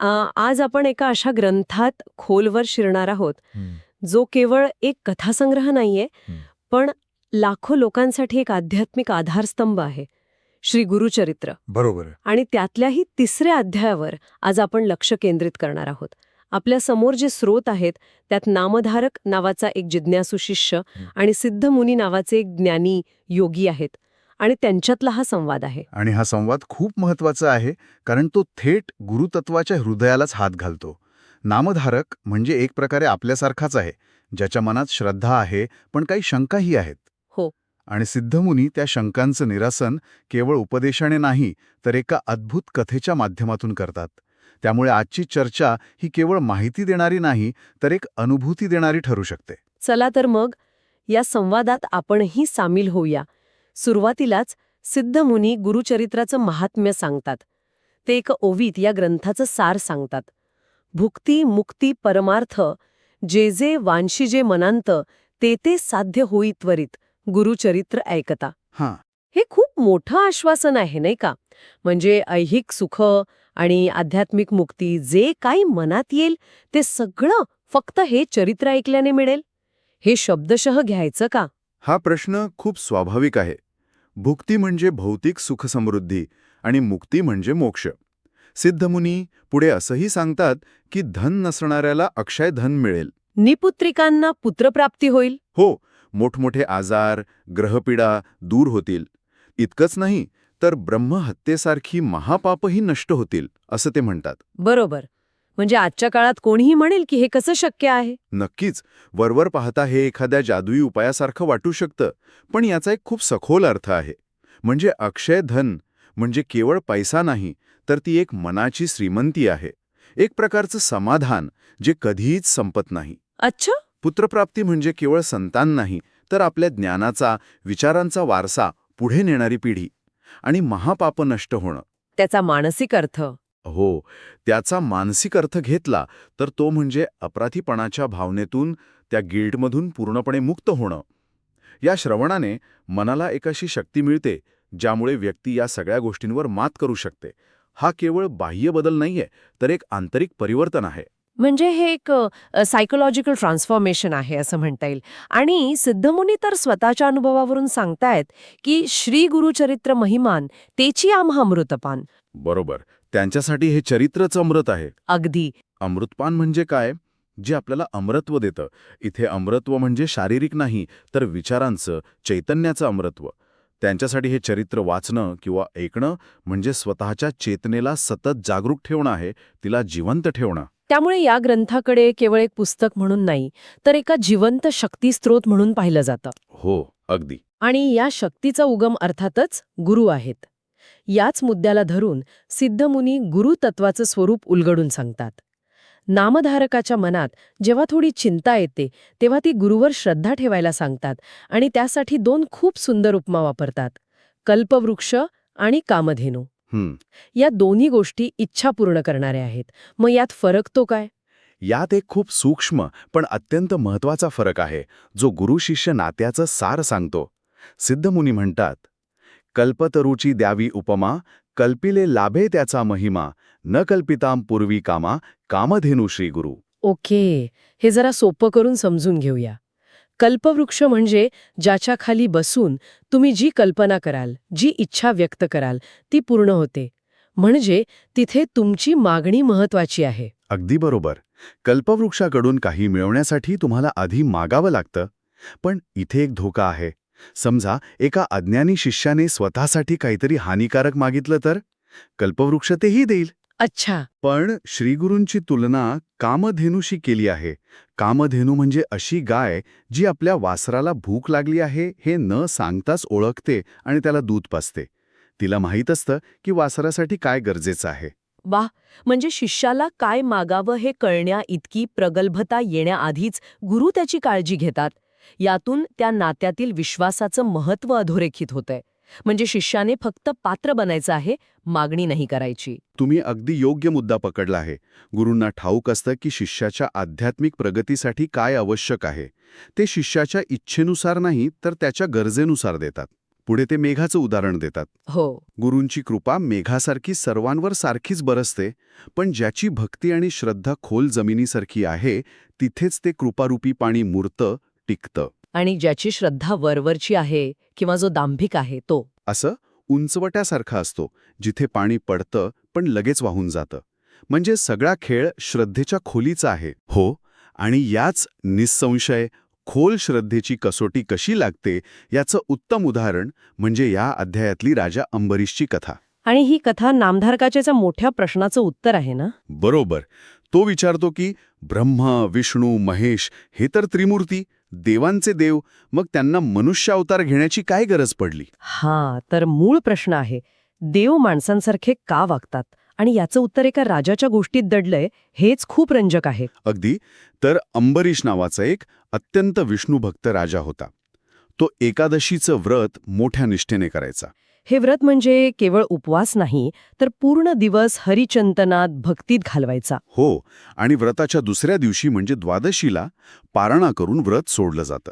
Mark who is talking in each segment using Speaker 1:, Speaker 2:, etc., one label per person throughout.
Speaker 1: आज आपण एका अशा ग्रंथात खोलवर शिरणार आहोत जो केवळ एक कथासंग्रह नाहीये. पण लाखो लोकांसाठी एक आध्यात्मिक आधारस्तंभ आहे श्री गुरुचरित्र
Speaker 2: बरोबर.
Speaker 1: आणि त्यातल्याही तिसऱ्या अध्यायावर आज आपण लक्ष केंद्रित करणार आहोत आपल्यासमोर जे स्रोत आहेत त्यात नामधारक नावाचा एक जिज्ञासू शिष्य. आणि सिद्धमुनी नावाचे एक ज्ञानी योगी आहेत आणि त्यांच्यातला हा संवाद आहे.
Speaker 2: आणि हा संवाद खूप महत्त्वाचा आहे कारण तो थेट गुरुतत्वाच्या हृदयालाच हात घालतो. नामधारक म्हणजे एक प्रकारे आपल्यासारखाच आहे ज्याच्या मनात श्रद्धा आहे पण काही शंकाही आहेत.
Speaker 1: हो.
Speaker 2: आणि सिद्धमुनी त्या शंकांचं निरासन केवळ उपदेशाने नाही तर एका अद्भुत कथेच्या माध्यमातून करतात. त्यामुळे आजची चर्चा ही केवळ माहिती देणारी नाही तर एक अनुभूती देणारी ठरू शकते.
Speaker 1: चला तर मग या संवादात आपणही सामील होऊया. सुरुवातीलाच सिद्धमुनी गुरुचरित्राचं महात्म्य सांगतात. ते एक ओवीत या ग्रंथाचं सार सांगतात. भुक्ती मुक्ती परमार्थ जे जे वांशी जे मनांत ते ते साध्य होई त्वरित गुरुचरित्र ऐकता.
Speaker 2: हां.
Speaker 1: हे खूप मोठं आश्वासन आहे नाही का? म्हणजे ऐहिक सुख आणि आध्यात्मिक मुक्ती जे काही मनात येईल ते सगळं फक्त हे चरित्र ऐकल्याने मिळेल? हे शब्दशः घ्यायचं का?
Speaker 3: हा प्रश्न खूप स्वाभाविक आहे. भुक्ती म्हणजे भौतिक सुखसमृद्धी आणि मुक्ती म्हणजे मोक्ष. सिद्धमुनी पुढे असंही सांगतात की धन नसणाऱ्याला अक्षय धन मिळेल.
Speaker 1: निपुत्रिकांना पुत्रप्राप्ती होईल?
Speaker 3: हो मोठमोठे आजार ग्रहपीडा दूर होतील. इतकंच नाही तर ब्रह्महत्येसारखी महापापही नष्ट होतील असं ते म्हणतात.
Speaker 1: बरोबर. म्हणजे आजच्या काळात कोणीही म्हणेल की हे कसं शक्य आहे?
Speaker 3: नक्कीच. वरवर पाहता हे एखाद्या जादुई उपायासारखं वाटू शकतं पण याचा एक खूप सखोल अर्थ आहे. म्हणजे अक्षय धन म्हणजे केवळ पैसा नाही तर ती एक मनाची श्रीमंती आहे. एक प्रकारचं समाधान जे कधीच संपत नाही.
Speaker 1: अच्छा?
Speaker 3: पुत्रप्राप्ती म्हणजे केवळ संतान नाही तर आपल्या ज्ञानाचा विचारांचा वारसा पुढे नेणारी पिढी आणि महापाप नष्ट होणं.
Speaker 1: त्याचा मानसिक अर्थ.
Speaker 3: हो त्याचा मानसिक अर्थ घेतला तर तो म्हणजे अपराधीपणाच्या भावनेतून त्या गिल्टमधून पूर्णपणे मुक्त होणं. या श्रवणाने मनाला एक अशी शक्ती मिळते ज्यामुळे व्यक्ती या सगळ्या गोष्टींवर मात करू शकते. हा केवळ बाह्य बदल नाहीये तर एक आंतरिक परिवर्तन आहे.
Speaker 1: म्हणजे हे एक सायकोलॉजिकल ट्रान्सफॉर्मेशन आहे असं म्हणता येईल. आणि सिद्धमुनी तर स्वतःच्या अनुभवावरून सांगतायत की श्री गुरुचरित्र महिमान तेची आम्हा अमृतपान.
Speaker 3: बरोबर. त्यांच्यासाठी हे चरित्रच अमृत आहे.
Speaker 1: अगदी.
Speaker 3: अमृतपान म्हणजे काय? जे आपल्याला अमरत्व देतं. इथे अमरत्व म्हणजे शारीरिक नाही तर विचारांचं चैतन्याचं अमरत्व. त्यांच्यासाठी हे चरित्र वाचणं किंवा ऐकणं म्हणजे स्वतःच्या चेतनेला सतत जागरूक ठेवणं आहे तिला जिवंत ठेवणं.
Speaker 1: त्यामुळे या ग्रंथाकडे केवळ एक पुस्तक म्हणून नाही तर एका जिवंत शक्तीस्त्रोत म्हणून पाहिलं जातं.
Speaker 3: हो अगदी.
Speaker 1: आणि या शक्तीचा उगम अर्थातच गुरु आहेत. याच मुद्द्याला धरून सिद्धमुनी गुरुतत्वाचं स्वरूप उलगडून सांगतात. नामधारकाच्या मनात जेव्हा थोडी चिंता येते तेव्हा ती गुरुवर श्रद्धा ठेवायला सांगतात आणि त्यासाठी दोन खूप सुंदर उपमा वापरतात कल्पवृक्ष आणि कामधेनू. या दोन्ही गोष्टी इच्छा पूर्ण करणाऱ्या आहेत. मग यात फरक तो काय?
Speaker 3: यात एक खूप सूक्ष्म पण अत्यंत महत्त्वाचा फरक आहे जो गुरु-शिष्य नात्याचं सार सांगतो. सिद्धमुनी म्हणतात कल्पतरूची द्यावी उपमा कल्पिले लाभे त्याचा महिमा न कल्पिताम पूर्वी कामा कामधेनू श्री गुरु.
Speaker 1: ओके हे जरा सोपं करून समजून घेऊया. कल्पवृक्ष म्हणजे ज्याच्या खाली बसून तुम्ही जी कल्पना कराल जी इच्छा व्यक्त कराल ती पूर्ण होते. म्हणजे तिथे तुमची मागणी महत्वाची आहे.
Speaker 3: अगदी बरोबर. कल्पवृक्षाकडून काही मिळवण्यासाठी तुम्हाला आधी मागावं लागतं. पण इथे एक धोका आहे. समजा एका अज्ञानी शिष्याने स्वतःसाठी काहीतरी हानिकारक मागितलं तर? कल्पवृक्ष तेही देईल.
Speaker 1: अच्छा.
Speaker 3: पण श्रीगुरूंची तुलना कामधेनूशी केली आहे. कामधेनू म्हणजे अशी गाय जी आपल्या वासराला भूक लागली आहे हे न सांगताच ओळखते आणि त्याला दूध पाजते. तिला माहीत असतं की वासरासाठी काय गरजेचं आहे.
Speaker 1: वा म्हणजे शिष्याला काय मागावं हे कळण्या इतकी प्रगल्भता येण्याआधीच गुरु त्याची काळजी घेतात. यातून त्या नात्यातील विश्वासाचं महत्त्व अधोरेखित होतंय. म्हणजे शिष्याने फक्त पात्र बनायचं आहे मागणी नाही करायची.
Speaker 3: तुम्ही अगदी योग्य मुद्दा पकडला आहे. गुरूंना ठाऊक असतं की शिष्याच्या आध्यात्मिक प्रगतीसाठी काय आवश्यक आहे. ते शिष्याच्या इच्छेनुसार नाही तर त्याच्या गरजेनुसार देतात. पुढे ते मेघाचं उदाहरण देतात.
Speaker 1: हो.
Speaker 3: गुरूंची कृपा मेघासारखी सर्वांवर सारखीच बरसते पण ज्याची भक्ती आणि श्रद्धा खोल जमिनीसारखी आहे तिथेच ते कृपारूपी पाणी मुरतं टिकतं.
Speaker 1: आणि ज्याची श्रद्धा वरवरची आहे किंवा जो दांभिक आहे तो.
Speaker 3: असं उंचवट्यासारखा असतो जिथे पाणी पडतं पण लगेच वाहून जातं. म्हणजे सगळा खेळ श्रद्धेच्या खोलीचा आहे. हो आणि याच निसंशय खोल श्रद्धेची कसोटी कशी लागते याचं उत्तम उदाहरण म्हणजे या अध्यायातली राजा अंबरीशची कथा.
Speaker 1: आणि ही कथा नामधारकाच्या मोठ्या प्रश्नाचं उत्तर आहे ना?
Speaker 3: बरोबर. तो विचारतो की ब्रह्मा विष्णू महेश हे तर त्रिमूर्ती देवांचे देव मग त्यांना मनुष्य अवतार घेण्याची काय गरज पडली?
Speaker 1: हा तर मूळ प्रश्न आहे देव माणसांसारखे का वागतात? आणि याचं उत्तर एका राजाच्या गोष्टीत दडलंय हेच खूप रंजक आहे.
Speaker 3: अगदी तर अंबरीश नावाचा एक अत्यंत विष्णुभक्त राजा होता. तो एकादशीचं व्रत मोठ्या निष्ठेने करायचा.
Speaker 1: हे व्रत म्हणजे केवळ उपवास नाही तर पूर्ण दिवस हरिचंतनात भक्तीत घालवायचा.
Speaker 3: हो आणि व्रताच्या दुसऱ्या दिवशी म्हणजे द्वादशीला पारणा करून व्रत सोडलं जातं.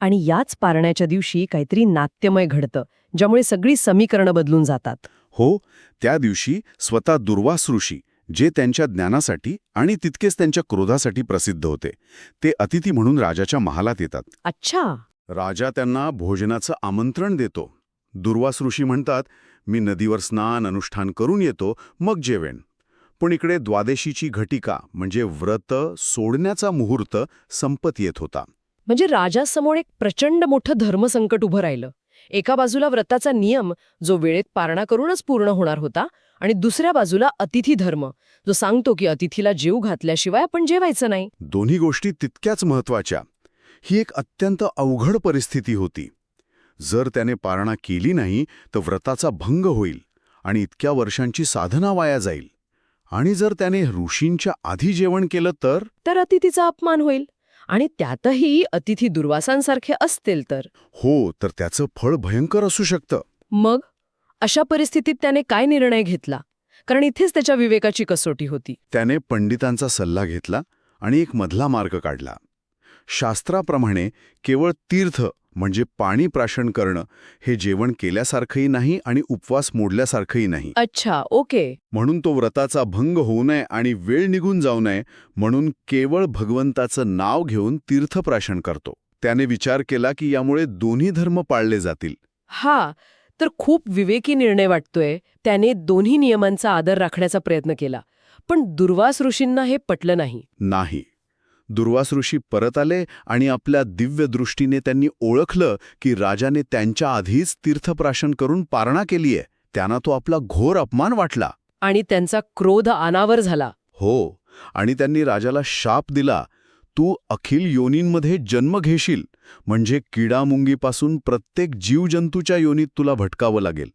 Speaker 1: आणि याच पारण्याच्या दिवशी काहीतरी नाट्यमय घडतं ज्यामुळे सगळी समीकरणं बदलून जातात.
Speaker 3: हो त्या दिवशी स्वतः दुर्वास ऋषी जे त्यांच्या ज्ञानासाठी आणि तितकेच त्यांच्या क्रोधासाठी प्रसिद्ध होते ते अतिथी म्हणून राजाच्या महालात येतात.
Speaker 1: अच्छा.
Speaker 3: राजा त्यांना भोजनाचं आमंत्रण देतो. दुर्वास ऋषी म्हणतात मी नदीवर स्नान अनुष्ठान करून येतो मग जेवेन. पण इकडे द्वादशीची घटिका म्हणजे व्रत सोडण्याचा मुहूर्त संपत येत होता.
Speaker 1: म्हणजे राजासमोर एक प्रचंड मोठं धर्मसंकट उभं राहिलं. एका बाजूला व्रताचा नियम जो वेळेत पारणा करूनच पूर्ण होणार होता आणि दुसऱ्या बाजूला अतिथी धर्म जो सांगतो की अतिथीला जेव घातल्याशिवाय आपण जेवायचं नाही.
Speaker 3: दोन्ही गोष्टी तितक्याच महत्त्वाच्या ही एक अत्यंत अवघड परिस्थिती होती. जर त्याने पारणा केली नाही तर व्रताचा भंग होईल आणि इतक्या वर्षांची साधना वाया जाईल. आणि जर त्याने ऋषींच्या आधी जेवण केलं तर?
Speaker 1: तर अतिथीचा अपमान होईल आणि त्यातही अतिथी दुर्वासांसारखे असतील तर.
Speaker 3: हो तर त्याचं फळ भयंकर असू शकतं.
Speaker 1: मग? अशा परिस्थितीत त्याने काय निर्णय घेतला? कारण इथेच त्याच्या विवेकाची कसोटी होती.
Speaker 3: त्याने पंडितांचा सल्ला घेतला आणि एक मधला मार्ग काढला. शास्त्राप्रमाणे केवळ तीर्थ म्हणजे पाणी प्राशन करणं हे जेवण केल्यासारखंही नाही आणि उपवास मोडल्यासारखंही नाही.
Speaker 1: अच्छा ओके.
Speaker 3: म्हणून तो व्रताचा भंग होऊ नये आणि वेळ निघून जाऊ नये म्हणून केवळ भगवंताचं नाव घेऊन तीर्थप्राशन करतो. त्याने विचार केला की यामुळे दोन्ही धर्म पाळले जातील.
Speaker 1: हा तर खूप विवेकी निर्णय वाटतोय. त्याने दोन्ही नियमांचा आदर राखण्याचा प्रयत्न केला. पण दुर्वास ऋषींना हे पटलं नाही.
Speaker 3: नाही. दुर्वास ऋषी परत आले आणि आपल्या दिव्य दृष्टीने त्यांनी ओळखलं की राजाने त्यांच्या आधीच तीर्थप्राशन करून पारणा केलीये. त्यांना तो आपला घोर अपमान वाटला.
Speaker 1: आणि त्यांचा क्रोध अनावर झाला.
Speaker 3: हो आणि त्यांनी राजाला शाप दिला. तू अखिल योनींमध्ये जन्म घेशील. म्हणजे किडामुंगीपासून प्रत्येक जीवजंतूच्या योनीत तुला भटकावं लागेल.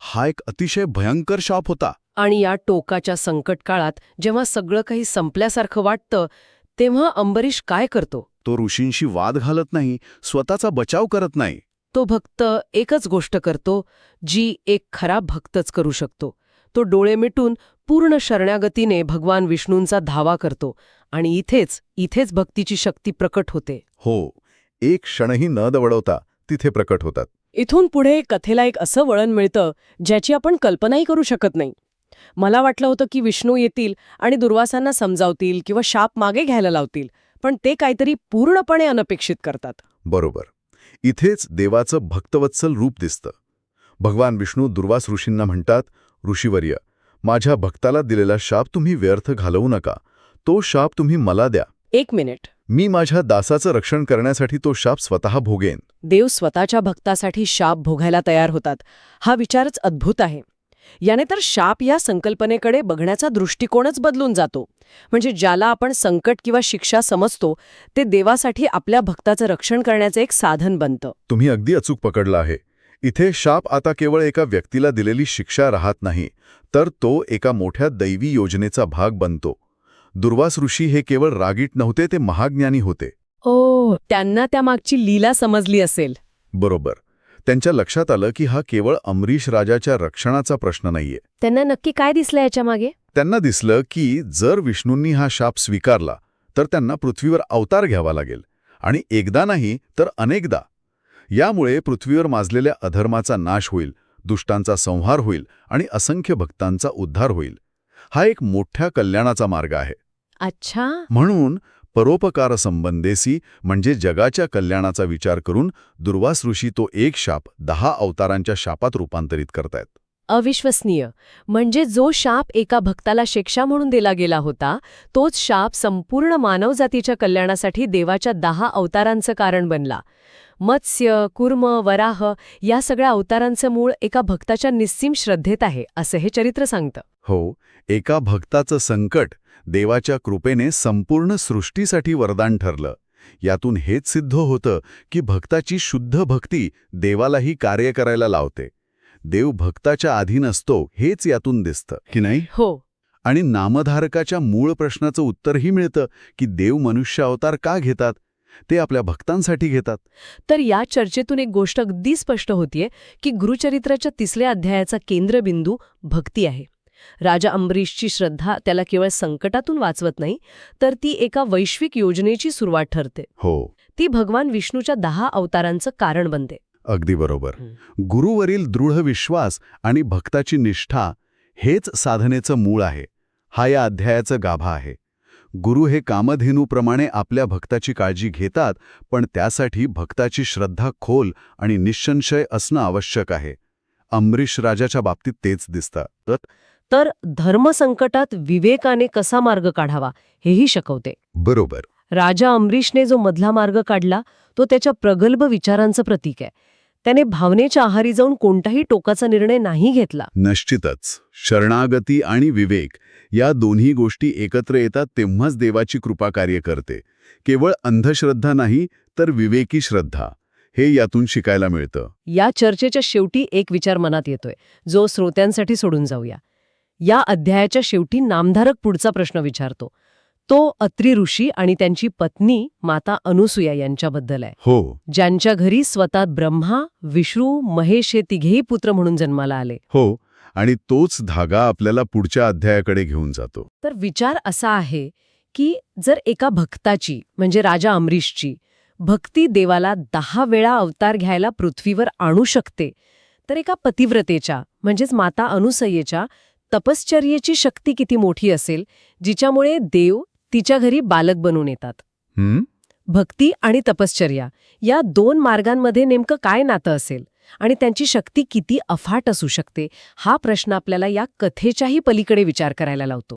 Speaker 3: हा एक अतिशय भयंकर शाप होता.
Speaker 1: आणि या टोकाच्या संकट काळात जेव्हा सगळं काही संपल्यासारखं वाटतं तेव्हा अंबरीश काय करतो?
Speaker 3: तो ऋषींशी वाद घालत नाही स्वतःचा बचाव करत नाही.
Speaker 1: तो भक्त एकच गोष्ट करतो जी एक खरा भक्तच करू शकतो. तो डोळे मिटून पूर्ण शरणागतीने भगवान विष्णूंचा धावा करतो आणि इथेच इथेच भक्तीची शक्ती प्रकट होते.
Speaker 2: हो एक क्षणही न दवडवता तिथे प्रकट होतात.
Speaker 1: इथून पुढे कथेला एक असं वळण मिळतं ज्याची आपण कल्पनाही करू शकत नाही. मला वाटलं होतं की विष्णू येतील आणि दुर्वासांना समजावतील किंवा शाप मागे घ्यायला लावतील पण ते काहीतरी पूर्णपणे अनपेक्षित करतात.
Speaker 2: बरोबर. इथेच देवाचं भक्तवत्सल रूप दिसतं. भगवान विष्णू दुर्वास ऋषींना म्हणतात ऋषीवर्य माझ्या भक्ताला दिलेला शाप तुम्ही व्यर्थ घालवू नका. तो शाप तुम्ही मला द्या.
Speaker 1: एक मिनिट.
Speaker 2: मी माझ्या दासाचं रक्षण करण्यासाठी तो शाप स्वतः भोगेन.
Speaker 1: देव स्वतःच्या भक्तासाठी शाप भोगायला तयार होतात. हा विचारच अद्भुत आहे. याने तर शाप या संकल्पनेकडे बघण्याचा दृष्टिकोनच बदलून जातो. म्हणजे ज्याला आपण संकट किंवा शिक्षा समजतो ते देवासाठी आपल्या भक्ताचं रक्षण करण्याचं एक साधन बनतं.
Speaker 2: तुम्ही अगदी अचूक पकडला आहे. इथे शाप आता केवळ एका व्यक्तीला दिलेली शिक्षा राहत नाही तर तो एका मोठ्या दैवी योजनेचा भाग बनतो. दुर्वास ऋषी हे केवळ रागीट नव्हते ते महाज्ञानी होते.
Speaker 1: ओ त्यांना त्यामागची लीला समजली असेल.
Speaker 2: बरोबर. त्यांच्या लक्षात आलं की हा केवळ अमरीश राजाच्या रक्षणाचा प्रश्न नाहीये.
Speaker 1: त्यांना नक्की काय दिसलं याच्या मागे?
Speaker 2: त्यांना दिसलं की जर विष्णूंनी हा शाप स्वीकारला तर त्यांना पृथ्वीवर अवतार घ्यावा लागेल. आणि एकदा नाही तर अनेकदा.
Speaker 3: यामुळे पृथ्वीवर माजलेल्या अधर्माचा नाश होईल दुष्टांचा संहार होईल आणि असंख्य भक्तांचा उद्धार होईल. हा एक मोठ्या कल्याणाचा मार्ग आहे.
Speaker 1: अच्छा.
Speaker 3: म्हणून परोपकार संबंधेसी म्हणजे जगाच्या कल्याणाचा विचार करून दुर्वास ऋषी तो एक शाप दहा अवतारांच्या शापात रूपांतरित करतायत.
Speaker 1: अविश्वसनीय. म्हणजे जो शाप एका भक्ताला शिक्षा म्हणून दिला गेला होता तोच शाप संपूर्ण मानवजातीच्या कल्याणासाठी देवाच्या दहा अवतारांचं कारण बनला. मत्स्य कुर्म वराह या सगळ्या अवतारांचं मूळ एका भक्ताच्या निस्सीम श्रद्धेत आहे असं हे चरित्र सांगतं.
Speaker 3: हो एका भक्ताचं संकट देवाच्या कृपेने संपूर्ण सृष्टीसाठी वरदान ठरलं. यातून हेच सिद्ध होतं की भक्ताची शुद्ध भक्ती देवालाही कार्य करायला लावते. देव भक्ताच्या अधीन असतो हेच यातून दिसतं की नाही?
Speaker 1: हो.
Speaker 3: आणि नामधारकाच्या मूळ प्रश्नाचं उत्तरही मिळतं की देव मनुष्य अवतार का घेतात? ते आपल्या भक्तांसाठी घेतात.
Speaker 1: तर या चर्चेतून एक गोष्ट अगदी स्पष्ट होतीये की गुरुचरित्राच्या तिसऱ्या अध्यायाचा केंद्रबिंदू भक्ती आहे. राजा अंबरीशची श्रद्धा त्याला केवळ संकटातून वाचवत नाही तर ती एका वैश्विक योजनेची सुरुवात ठरते.
Speaker 3: हो.
Speaker 1: ती भगवान विष्णूच्या दहा अवतारांचं कारण बनते.
Speaker 3: अगदी बरोबर. गुरुवरील दृढ विश्वास आणि भक्ताची निष्ठा हेच साधनेचं मूळ आहे. हा या अध्यायाचं गाभा आहे. गुरु हे कामधेनूप्रमाणे आपल्या भक्ताची काळजी घेतात पण त्यासाठी भक्ताची श्रद्धा खोल आणि निःसंशय असणं आवश्यक आहे. अंबरीश राजाच्या बाबतीत तेच दिसतं.
Speaker 1: तर धर्मसंकटात विवेकाने कसा मार्ग काढावा हेही शिकवते.
Speaker 3: बरोबर.
Speaker 1: राजा अंबरीशने जो मधला मार्ग काढला तो त्याच्या प्रगल्भ विचारांचं प्रतीक आहे. त्याने भावनेच्या आहारी जाऊन कोणताही टोकाचा निर्णय नाही घेतला.
Speaker 3: निश्चितच. शरणागती आणि विवेक या दोन्ही गोष्टी एकत्र येतात तेव्हाच देवाची कृपा कार्य करते. केवळ अंधश्रद्धा नाही तर विवेकी श्रद्धा. हे यातून शिकायला मिळतं.
Speaker 1: या चर्चेच्या शेवटी एक विचार मनात येतोय जो श्रोत्यांसाठी सोडून जाऊया. या अध्यायाच्या शेवटी नामधारक पुढचा प्रश्न विचारतो. तो अत्री ऋषी आणि त्यांची पत्नी माता अनुसुया यांच्याबद्दल आहे.
Speaker 3: हो.
Speaker 1: ज्यांच्या घरी स्वतः ब्रह्मा विष्णू महेश हे तिघेही पुत्र म्हणून जन्माला आले.
Speaker 3: हो आणि तोच धागा आपल्याला पुढच्या अध्यायाकडे घेऊन जातो.
Speaker 1: तर विचार असा आहे की जर एका भक्ताची म्हणजे राजा अमरीशची भक्ती देवाला दहा वेळा अवतार घ्यायला पृथ्वीवर आणू शकते तर एका पतिव्रतेच्या म्हणजेच माता अनुसयेच्या तपश्चर्येची शक्ती किती मोठी असेल जिच्यामुळे देव तिच्या घरी बालक बनून येतात? भक्ती आणि तपश्चर्या या दोन मार्गांमध्ये नेमकं काय नातं असेल आणि त्यांची शक्ती किती अफाट असू शकते हा प्रश्न आपल्याला या कथेच्याही पलीकडे विचार करायला लावतो